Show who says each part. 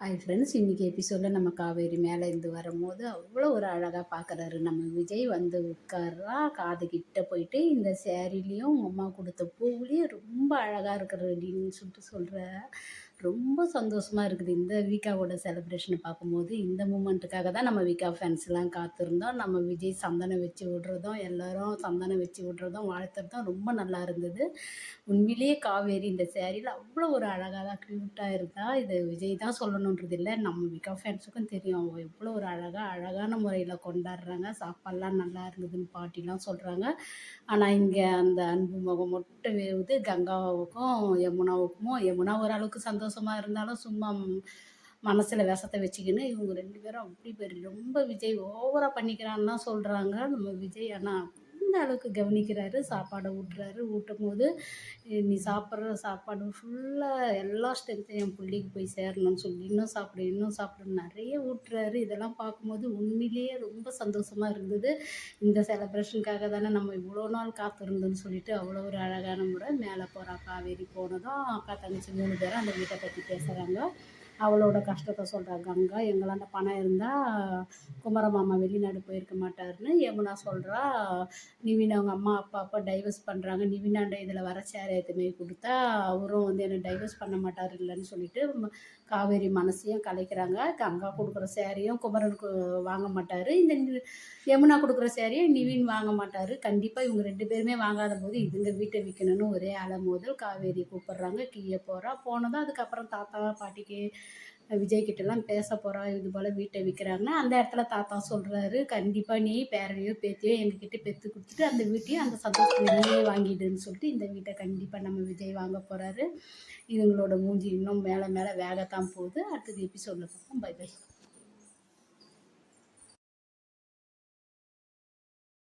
Speaker 1: Hi friends இன்றைக்கி எபிசோடில் நம்ம காவேரி மேலே இருந்து வரும்போது அவ்வளோ ஒரு அழகாக பார்க்குறாரு நம்ம விஜய் வந்து உட்கார்றா காது கிட்ட போயிட்டு இந்த சேரீலேயும் உங்கள் அம்மா கொடுத்த பூவுலேயும் ரொம்ப அழகாக இருக்கிற அப்படின்னு சொல்லிட்டு சொல்கிற ரொம்ப சந்தோஷமாக இருக்குது இந்த வீக்காவோட செலிப்ரேஷனை பார்க்கும்போது. இந்த மூமெண்ட்டுக்காக தான் நம்ம வீக்கா ஃபேன்ஸ்லாம் காத்திருந்தோம். நம்ம விஜய் சந்தனம் வச்சு விட்றதும் எல்லோரும் சந்தனம் வச்சு விட்றதும் வாழ்த்துறதும் ரொம்ப நல்லா இருந்தது. உண்மையிலேயே காவேரி இந்த சேரீயில் அவ்வளோ ஒரு அழகாக தான் க்யூட்டாக இருந்தால் இது விஜய் தான் சொல்லணுன்றது இல்லை. நம்ம விகா ஃபேன்ஸுக்கும் தெரியும். அவங்க எவ்வளோ ஒரு அழகாக அழகான முறையில் கொண்டாடுறாங்க. சாப்பாடெலாம் நல்லா இருந்ததுன்னு பாட்டிலாம் சொல்கிறாங்க ஆனால் இங்கே அந்த அன்பு முகம் மட்டும் வேவுது கங்காவுக்கும் யமுனாவுக்கும் யமுனா ஓரளவுக்கு சந்தோஷம் சந்தோஷமாக இருந்தாலும் சும்மா மனசில் விஷத்தை வச்சுக்கின்னு இவங்க ரெண்டு பேரும் அப்படி பெரிய ரொம்ப விஜய் ஓவராக பண்ணிக்கிறான்னு தான் சொல்கிறாங்க நம்ம விஜய் ஆனால் அளவுக்கு கவனிக்கிறாரு சாப்பாடை ஊட்டுறாரு. ஊட்டும் போது நீ சாப்பிட்ற சாப்பாடு ஃபுல்லாக எல்லா ஸ்ட்ரென்த்தையும் என் பிள்ளைக்கு போய் சேரணும்னு சொல்லி இன்னும் சாப்பிடு இன்னும் சாப்பிடு நிறைய ஊட்டுறாரு. இதெல்லாம் பார்க்கும்போது உண்மையிலேயே ரொம்ப சந்தோஷமாக இருந்தது. இந்த செலப்ரேஷனுக்காக தானே நம்ம இவ்வளோ நாள் காத்திருந்தோம்னு சொல்லிட்டு அவ்வளோ ஒரு அழகான முறை மேலே போகிறா காவேரி போனதும் அக்கா தங்கச்சி மூணு பேரும் அந்த வீட்டை பற்றி பேசுகிறாங்க அவளோட கஷ்டத்தை சொல்கிறா கங்கா எங்களாண்ட பணம் இருந்தால் குமரமாமா வெளிநாடு போயிருக்க மாட்டாருன்னு யமுனா சொல்கிறா நிவின் அவங்க அம்மா அப்பா அப்பா டைவர்ஸ் பண்ணுறாங்க நிவினாண்ட இதில் வர சேர் ஏற்றுமே கொடுத்தா அவரும் வந்து என்னை டைவர்ஸ் பண்ண மாட்டார் இல்லைன்னு சொல்லிட்டு காவேரி மனசையும் கலைக்கிறாங்க. கங்கா கொடுக்குற சேரையும் குமரனுக்கு வாங்க மாட்டார். இந்த யமுனா கொடுக்குற சேரையும் நிவின் வாங்க மாட்டார். கண்டிப்பாக இவங்க ரெண்டு பேருமே வாங்காத போது இதுங்க வீட்டை விற்கணும்னு ஒரே அலை முதல். காவேரி கூப்பிட்றாங்க கீழே போகிறா போனதும் அதுக்கப்புறம் தாத்தா பாட்டிக்கு விஜய் கிட்டலாம் பேச போகிறா இது போல் வீட்டை விற்கிறாங்கன்னா அந்த இடத்துல தாத்தா சொல்கிறாரு கண்டிப்பாக நீ பேரையோ பேத்தியோ எங்ககிட்ட பெற்று கொடுத்துட்டு அந்த வீட்டையும் அந்த சந்தோஷத்தை நீயே வாங்கிடுன்னு சொல்லிட்டு இந்த வீட்டை கண்டிப்பாக நம்ம விஜய் வாங்க போகிறாரு இதுங்களோட மூஞ்சி இன்னும் மேலே மேலே வேகத்தான் போகுது. அடுத்தது எபிசோடில் பார்ப்போம். By by